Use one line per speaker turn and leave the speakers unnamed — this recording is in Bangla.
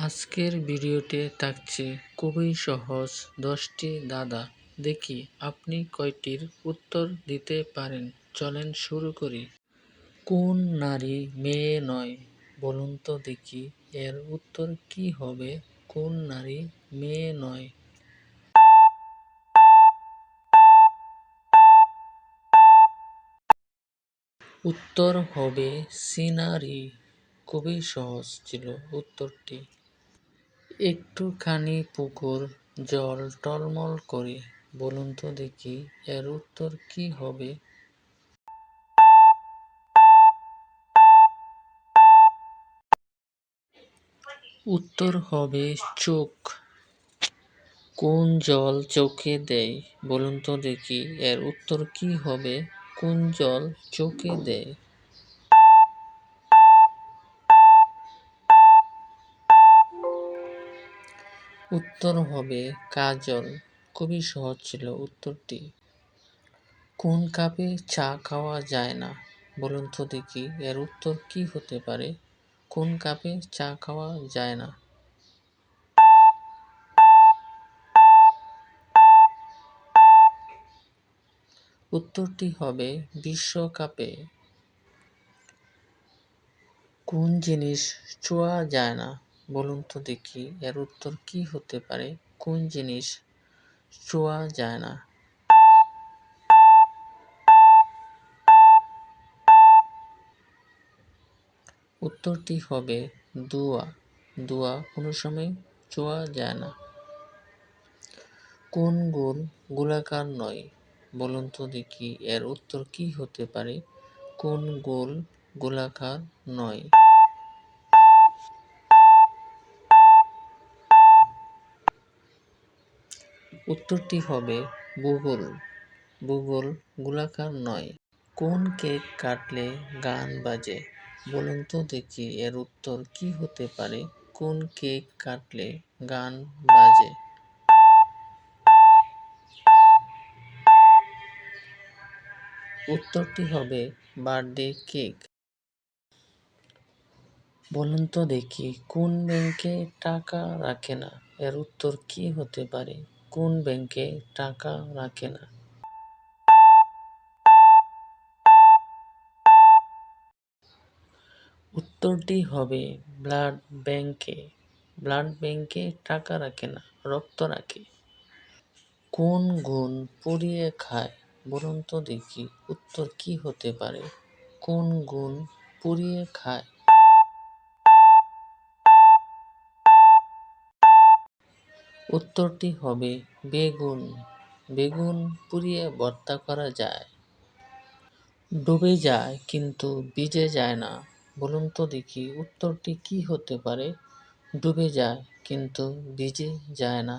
আজকের ভিডিওতে থাকছে খুবই সহজ দশটি দাদা দেখি আপনি কয়টির উত্তর দিতে পারেন। চলেন শুরু করি। কোন নারী মেয়ে নয়? বলুন তো দেখি এর উত্তর কি হবে? কোন নারী মেয়ে নয়? উত্তর হবে সিনারি। খুবই সহজ ছিল উত্তরটি। একটুখানি পুকুর, জল টলমল করে। বলুন তো দেখি, এর উত্তর কি হবে? উত্তর হবে চোখ। কোন জল চোখে দেয়? বলুন তো দেখি, এর উত্তর কি হবে? কোন জল চোখে দেয়? উত্তর হবে কাজল। খুবই সহজ ছিল উত্তরটি। কোন কাপে চা খাওয়া যায় না? বলুন তো দেখি এর উত্তর কি হতে পারে? কোন কাপে চা খাওয়া যায় না? উত্তরটি হবে বিশ্বকাপে। কোন জিনিস ছোঁয়া যায় না? বলুন তো দেখি, এর উত্তর কি হতে পারে? কোন জিনিস ছোঁয়া যায় না? উত্তরটি হবে দুয়া। দুয়া কোনো সময় ছোঁয়া যায় না। কোন গোল গোলাকার নয়? বলুন তো দেখি, এর উত্তর কি হতে পারে? কোন গোল গোলাকার নয়? উত্তরটি হবে ভূগোল ভূগোল গোলাকার নয়। কোন কেক কাটলে গান বাজে? বলুন তো দেখি এর উত্তর কি হতে পারে। কোন কেক কাটলে গান বাজে? উত্তরটি হবে বার্থডে কেক। বলুন তো দেখি কোন ব্যাংকে টাকা রাখে না? এর উত্তর কি হতে পারে? কোন ব্যাংকে টাকা রাখে না? উত্তরটি হবে ব্লাড ব্যাংকে ব্লাড ব্যাংকে টাকা রাখে না, রক্ত রাখে। কোন গুণ পুড়িয়ে খায় বলুন তো দেখি, উত্তর কি হতে পারে? কোন গুণ পুড়িয়ে খায় উত্তরটি হবে বেগুন। বেগুন পুড়িয়ে ভর্তা করা যায়। ডুবে যায় কিন্তু ভিজে যায় না। বলুন তো দেখি উত্তরটি কি হতে পারে? ডুবে যায় কিন্তু ভিজে যায় না।